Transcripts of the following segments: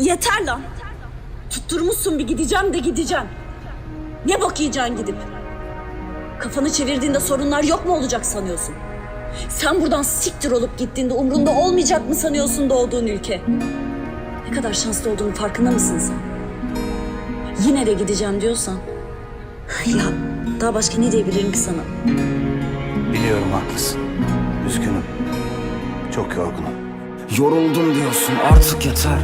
Yeter lan. Tutturmuşsun bir gideceğim de gideceğim. Ne bok yiyeceksin gidip? Kafanı çevirdiğinde sorunlar yok mu olacak sanıyorsun? Sen buradan siktir olup gittiğinde umrunda olmayacak mı sanıyorsun doğduğun ülke? Ne kadar şanslı olduğunun farkında mısın sen? Yine de gideceğim diyorsan... Ya daha başka ne diyebilirim ki sana? Biliyorum haklısın. Üzgünüm. Çok yorgunum. Yoruldum diyorsun artık yeter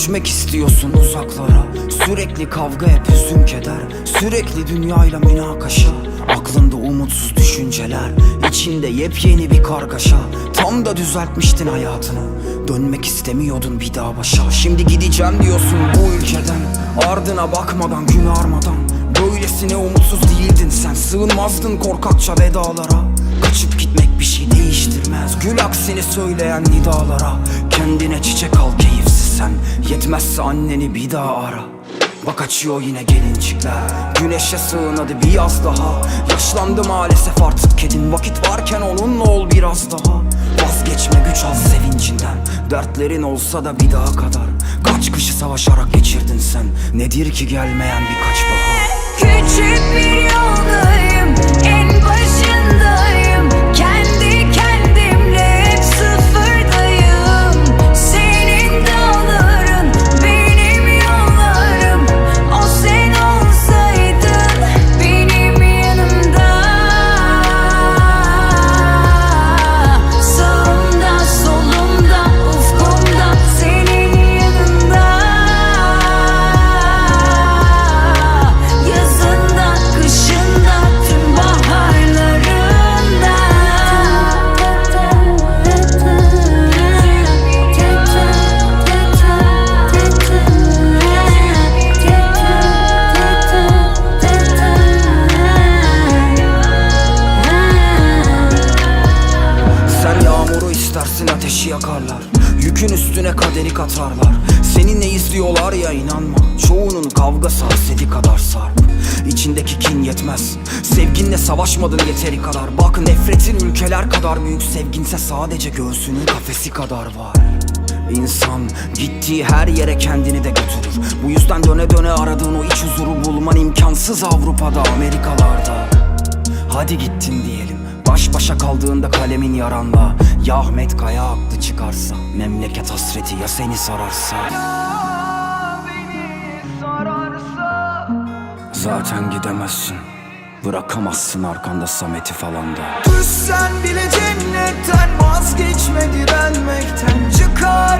Göçmek istiyorsun uzaklara. Sürekli kavga hep hüzün keder. Sürekli dünyayla münakaşa. Aklında umutsuz düşünceler. İçinde yepyeni bir kargaşa. Tam da düzeltmiştin hayatını. Dönmek istemiyordun bir daha başa. Şimdi gideceğim diyorsun bu ülkeden. Ardına bakmadan gün armadan Böylesine umutsuz değildin sen. Sığınmazdın korkakça vedalara. Kaçıp gitmek bir şey değiştirmez. Gül aksini söyleyen nidalara. Kendine çiçek al keyifsiz sen. Yetmezse anneni bir daha ara. Bak açıyor yine gelincikler. Güneşe sığın hadi bir yaz daha. Yaşlandı maalesef artık kedin. Vakit varken onunla ol biraz daha. Vazgeçme güç al sevincinden. Dertlerin olsa da bir daha kadar. Kaç kışı savaşarak geçirdin sen? Nedir ki gelmeyen birkaç bahar ateşi yakarlar Yükün üstüne kaderi katarlar. Seninle izliyorlar ya inanma. Çoğunun kavgası hasedi kadar sarp. İçindeki kin yetmez. Sevginle savaşmadın yeteri kadar. Bak nefretin ülkeler kadar büyük. Sevginse sadece göğsünün kafesi kadar var. İnsan gittiği her yere kendini de götürür. Bu yüzden döne döne aradığın o iç huzuru bulman imkansız Avrupa'da Amerikalarda. Hadi gittin diyelim kaldığında kalemin yaranla Ya Ahmet Kaya aklı çıkarsa Memleket hasreti ya seni sararsa. Zaten gidemezsin Bırakamazsın arkanda Samet'i falan da. Düşsen bile cennetten vazgeçme direnmekten Çıkar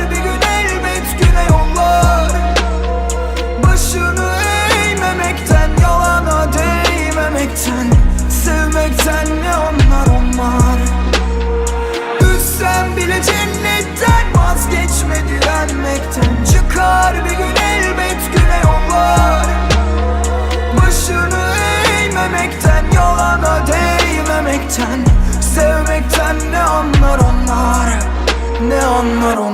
I don't know.